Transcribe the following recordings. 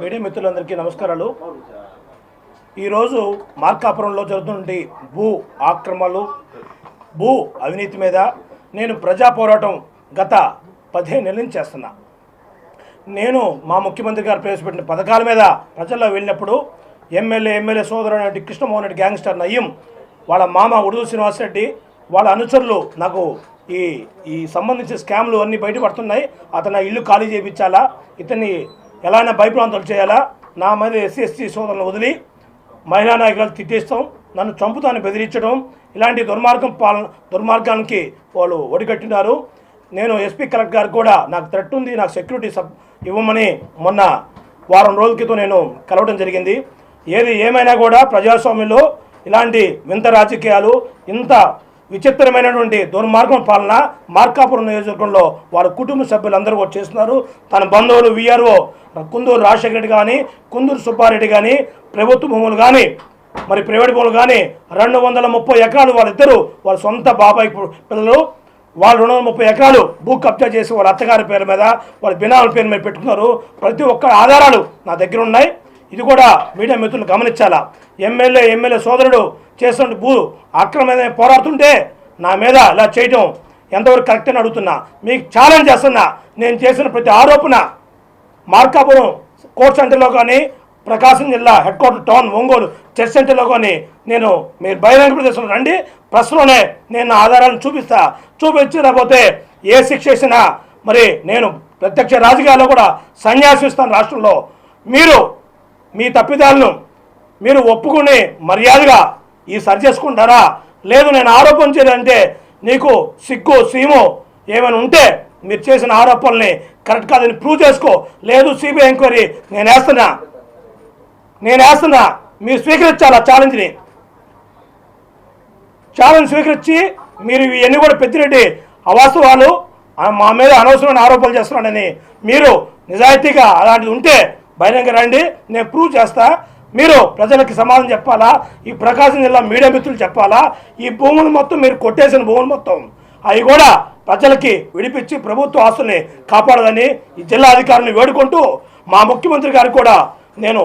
Media మిత్రులందరికీ నమస్కారాలు. ఈరోజు మార్కాపురంలో జరుగుతున్నటువంటి భూ ఆక్రమణలు భూ అవినీతి మీద నేను ప్రజా పోరాటం గత పదిహేను నెలల నుంచి చేస్తున్నా. నేను మా ముఖ్యమంత్రి గారు ప్రవేశపెట్టిన పథకాల మీద ప్రజల్లో వెళ్ళినప్పుడు ఎమ్మెల్యే ఎమ్మెల్యే సోదరుడు అయినటువంటి కృష్ణమోహన్ రెడ్డి గ్యాంగ్స్టర్ నయ్యం వాళ్ళ మామ ఉడుదు శ్రీనివాసరెడ్డి వాళ్ళ అనుచరులు నాకు ఈ ఈ సంబంధించిన స్కామ్లు అన్నీ బయటపడుతున్నాయి. అతను ఇల్లు ఖాళీ చేయించాలా? ఇతన్ని ఎలాగైనా భయప్రాంతాలు చేయాలా? నా మీద ఎస్సీ ఎస్టీ సోదరులను వదిలి మహిళా నాయకులు తిట్టేస్తాం. నన్ను చంపుతాను బెదిరించడం. ఇలాంటి దుర్మార్గం పాలన దుర్మార్గానికి వాళ్ళు ఒడిగట్టినారు. నేను ఎస్పీ కలెక్టర్ గారు కూడా నాకు థ్రెట్ ఉంది నాకు సెక్యూరిటీ సబ్ ఇవ్వమని మొన్న వారం రోజుల క్రితం నేను కలవడం జరిగింది. ఏది ఏమైనా కూడా ప్రజాస్వామ్యంలో ఇలాంటి వింత రాజకీయాలు ఇంత విచిత్రమైనటువంటి దుర్మార్గం పాలన మార్కాపురం నియోజకవర్గంలో వారి కుటుంబ సభ్యులందరూ కూడా చేస్తున్నారు. తన బంధువులు విఆర్ఓ కుందూరు రాజశేఖర రెడ్డి కానీ కుందూరు సుబ్బారెడ్డి కానీ ప్రభుత్వ భూములు కానీ మరి ప్రైవేట్ భూములు కానీ రెండు వందల ముప్పై ఎకరాలు వాళ్ళిద్దరూ వాళ్ళ సొంత బాబాయ్ పిల్లలు. వాళ్ళు రెండు వందల ముప్పై ఎకరాలు భూ కబ్జా చేసి వాళ్ళ అత్తగారి పేరు మీద వాళ్ళ బినాల పేరు మీద పెట్టుకున్నారు. ప్రతి ఒక్క ఆధారాలు నా దగ్గర ఉన్నాయి. ఇది కూడా మీడియా మిత్రులు గమనించాలా? ఎమ్మెల్యే ఎమ్మెల్యే సోదరుడు చేస్తున్న భూ అక్రమమైన పోరాడుతుంటే నా మీద ఇలా చేయటం ఎంతవరకు కరెక్ట్ అని అడుగుతున్నా. మీకు ఛాలెంజ్ చేస్తున్నా. నేను చేసిన ప్రతి ఆరోపణ మార్కాపురం కోర్ట్ సెంటర్లో కానీ ప్రకాశం జిల్లా head quarter town Ongole church సెంటర్లో కానీ నేను మీరు బహిరంగ ప్రదేశంలో రండి. ప్రశ్నలోనే నేను నా ఆధారాలను చూపిస్తా. చూపించకపోతే ఏ శిక్ష వేసినా మరి నేను ప్రత్యక్ష రాజకీయాల్లో కూడా సన్యాసిస్తాను రాష్ట్రంలో. మీరు మీ తప్పిదాలను మీరు ఒప్పుకుని మర్యాదగా ఈ సరి చేసుకుంటారా? లేదు నేను ఆరోపణ చేయాలంటే నీకు సిగ్గు సీము ఏమైనా ఉంటే మీరు చేసిన ఆరోపణల్ని కరెక్ట్ కాదని ప్రూవ్ చేసుకో. లేదు సిబిఐ ఎంక్వైరీ నేను వేస్తున్నా. నేను వేస్తున్నా. మీరు స్వీకరించాలి ఆ ఛాలెంజ్ని ఛాలెంజ్ స్వీకరించి మీరు ఇవన్నీ కూడా పెద్దిరెడ్డి అవాస్తవాలు మా మీద అనవసరమైన ఆరోపణలు చేస్తున్నాడని మీరు నిజాయితీగా అలాంటిది ఉంటే బహిరంగ రండి నేను ప్రూవ్ చేస్తా. మీరు ప్రజలకి సమాధానం చెప్పాలా? ఈ ప్రకాశం జిల్లా మీడియా మిత్రులు చెప్పాలా? ఈ భూములు మొత్తం మీరు కొట్టేసిన భూములు మొత్తం. అవి కూడా ప్రజలకి విడిపించి ప్రభుత్వ ఆస్తుల్ని కాపాడాలని ఈ జిల్లా అధికారులను వేడుకుంటూ మా ముఖ్యమంత్రి గారు కూడా నేను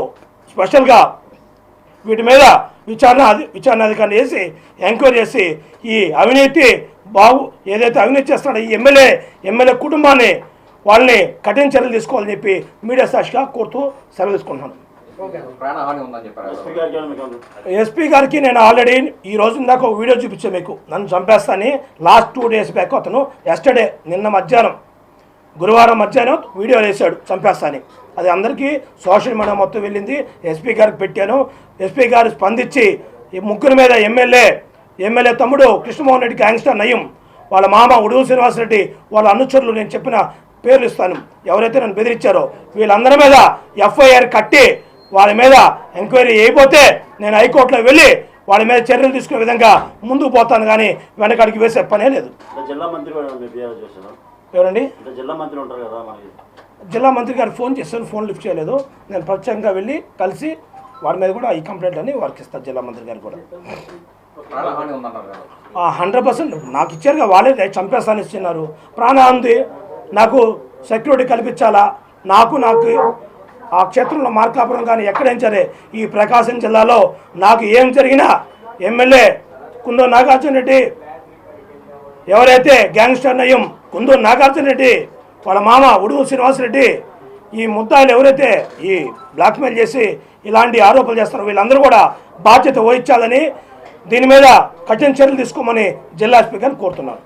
స్పెషల్గా వీటి మీద విచారణ విచారణ అధికారులు వేసి ఎంక్వైరీ చేసి ఈ అవినీతి బాగు ఏదైతే అవినీతి చేస్తున్నాడో ఈ ఎమ్మెల్యే ఎమ్మెల్యే కుటుంబాన్ని వాళ్ళని కఠిన చర్యలు తీసుకోవాలని చెప్పి మీడియా సాక్షిగా కోరుతూ సెలవు తీసుకుంటున్నాను. ఎస్పీ గారికి నేను ఆల్రెడీ ఈ రోజు ఇందాక ఒక వీడియో చూపించాను మీకు. నన్ను చంపేస్తాని లాస్ట్ టూ డేస్ బ్యాక్ అతను ఎస్టర్డే నిన్న మధ్యాహ్నం గురువారం మధ్యాహ్నం వీడియో వేసాడు చంపేస్తాని అది అందరికీ సోషల్ మీడియా మొత్తం వెళ్ళింది. ఎస్పీ గారికి పెట్టాను. ఎస్పీ గారు స్పందించి ఈ ముగ్గురు మీద ఎమ్మెల్యే ఎమ్మెల్యే తమ్ముడు కృష్ణమోహన్ రెడ్డి గ్యాంగ్స్టర్ నయం వాళ్ళ మామ ఉడుగు శ్రీనివాసరెడ్డి వాళ్ళ అనుచరులు నేను చెప్పిన పేర్లు ఇస్తాను. ఎవరైతే నన్ను బెదిరించారో వీళ్ళందరి మీద ఎఫ్ఐఆర్ కట్టి వాళ్ళ మీద ఎంక్వైరీ అయిపోతే నేను హైకోర్టులో వెళ్ళి వాళ్ళ మీద చర్యలు తీసుకునే విధంగా ముందుకు పోతాను కానీ వెనకాడికి వేసే పనే లేదు. జిల్లా మంత్రి ఎవరండి? జిల్లా మంత్రి ఉంటారు కదా మనకి. జిల్లా మంత్రి గారు ఫోన్ చేశాను ఫోన్ లిఫ్ట్ చేయలేదు. నేను ప్రత్యేకంగా వెళ్ళి కలిసి వారి మీద కూడా ఈ కంప్లైంట్ అని వారికి ఇస్తాను జిల్లా మంత్రి గారు కూడా. హండ్రెడ్ పర్సెంట్ నాకు ఇచ్చారుగా వాళ్ళే చంపేస్తాను ఇస్తున్నారు. ప్రాణాంది నాకు సెక్యూరిటీ కల్పించాలా? నాకు నాకు ఆ క్షేత్రంలో మార్కాపురం కానీ ఎక్కడైనా సరే ఈ ప్రకాశం జిల్లాలో నాకు ఏం జరిగినా ఎమ్మెల్యే కుందో నాగార్జున రెడ్డి ఎవరైతే గ్యాంగ్స్టర్ నయం కుందో నాగార్జున రెడ్డి వాళ్ళ మామ ఉడుగు శ్రీనివాసరెడ్డి ఈ ముద్దాయిలు ఎవరైతే ఈ బ్లాక్మెయిల్ చేసి ఇలాంటి ఆరోపణలు చేస్తారో వీళ్ళందరూ కూడా బాధ్యత వహించాలని దీని మీద కఠిన చర్యలు తీసుకోమని జిల్లా స్పీకర్ కోరుతున్నారు